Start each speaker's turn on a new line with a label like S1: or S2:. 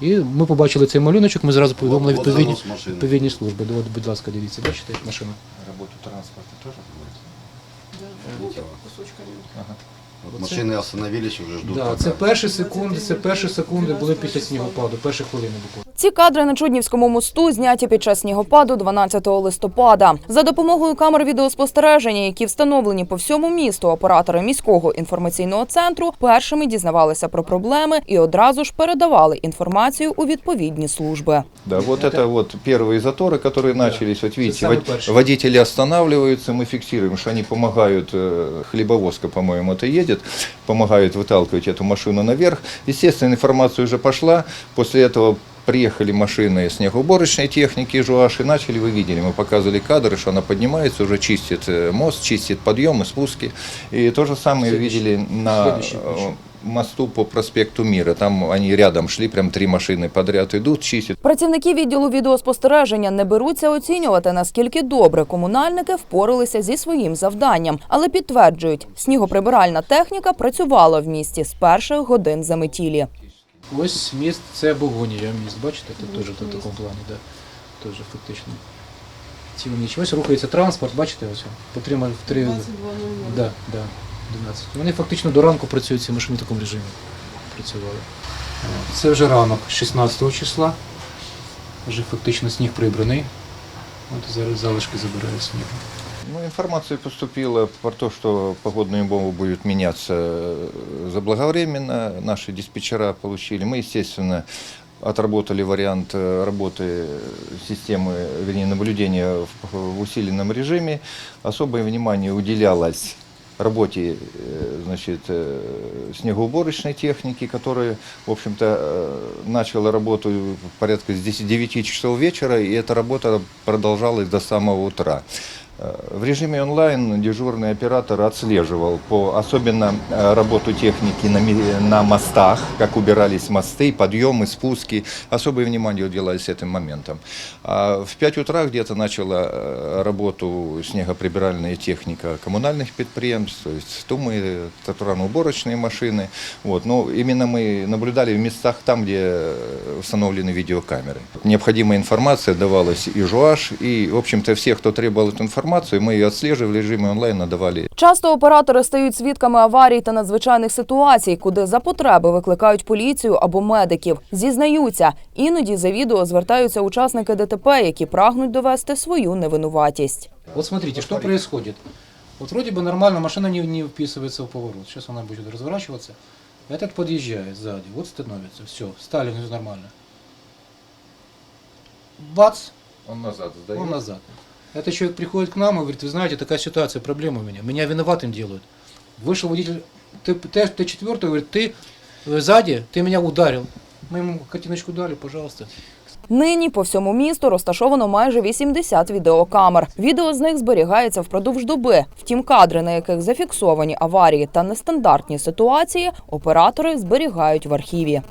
S1: І ми побачили цей малюночок, ми зразу повідомили
S2: Вот- вот
S1: відповідні,
S2: занос машини.
S1: відповідні служби. От, будь ласка, дивіться, бачите, як машина.
S3: Работу транспорта тоже будет?
S2: Вот машины остановились, уже ждут.
S1: Да,
S2: пока.
S1: це перші секунди, це перші секунди були після снігопаду, перші хвилини буквально.
S4: Ці кадри на Чуднівському мосту зняті під час снігопаду 12 листопада. За допомогою камер відеоспостереження, які встановлені по всьому місту, оператори міського інформаційного центру першими дізнавалися про проблеми і одразу ж передавали інформацію у відповідні служби.
S3: Да, вот это вот первые заторы, которые начались. Вот видите,
S1: самый
S3: вод-
S1: первый.
S3: водители останавливаются, мы фиксируем, что они помогают, э, хлебовозка, по-моему, это едет, Помогают выталкивать эту машину наверх. Естественно, информация уже пошла. После этого приехали машины снегоуборочной техники ЖУАШ и начали, вы видели, мы показывали кадры, что она поднимается, уже чистит э, мост, чистит подъемы, спуски. И то же самое
S1: Следующий.
S3: видели на
S1: Следующий
S3: э,
S1: включу.
S3: Мосту по проспекту Мира. Там они рядом шли, прям три машины подряд идут, чистят.
S4: Працівники відділу відеоспостереження не беруться оцінювати, наскільки добре комунальники впоралися зі своїм завданням, але підтверджують, снігоприбиральна техніка працювала в місті з перших годин заметілі.
S1: Ось міст, це Богонія міст, бачите, це теж в такому плані, да. Теж фактично. Цілу ніч. Ось рухається транспорт, бачите, ось потримали в три. Да, да, 12. Вони фактично до ранку працюють ці машини в такому режимі. Працювали. Це вже ранок 16 числа. Вже фактично сніг прибраний. От зараз залишки забирають снігу.
S3: Ну, информация поступила про то, что погодные умовы будут меняться э, заблаговременно. Наши диспетчера получили. Мы, естественно, отработали вариант э, работы системы, вернее, наблюдения в- в усиленном режиме. Особое внимание уделялось работе э, значит, э, снегоуборочной техники, которая, в общем-то, э, начала работу порядка с 10 9 часов вечера, и эта работа продолжалась до самого утра. В режиме онлайн дежурный оператор отслеживал по, особенно э, работу техники на, на мостах, как убирались мосты, подъемы, спуски. Особое внимание уделялось этим моментам. А в 5 утра где-то начала э, работу снегоприбиральная техника коммунальных предприятий, то есть тумы, тротуарно-уборочные машины. Вот. Но именно мы наблюдали в местах там, где э, установлены видеокамеры. Необходимая информация давалась и ЖУАШ, и, в общем-то, все, кто требовал эту информацию, мы ее отслеживали в режиме онлайн, надавали
S4: Часто оператори стають свідками аварій та надзвичайних ситуацій, куди за потреби викликають поліцію або медиків. Зізнаються, іноді за відео звертаються учасники ДТП, які прагнуть довести свою невинуватість.
S1: Вот смотрите, что происходит. Вот вроде бы нормально, машина не, не вписывается в поворот. Сейчас она будет разворачиваться. Этот подъезжает сзади, вот становится. Все, стали все нормально. Бац,
S3: Он назад сдает.
S1: он назад. Этот человек приходит к нам и говорит, вы знаете, такая ситуация, проблема у меня. Меня виноватым делают. Вышел водитель Т- Т- Т4, говорит, ты э, сзади, ты меня ударил. Мы ему картиночку дали, пожалуйста.
S4: Нині по всьому місту розташовано майже 80 відеокамер. Відео з них зберігається впродовж доби. Втім, кадри, на яких зафіксовані аварії та нестандартні ситуації, оператори зберігають в архіві.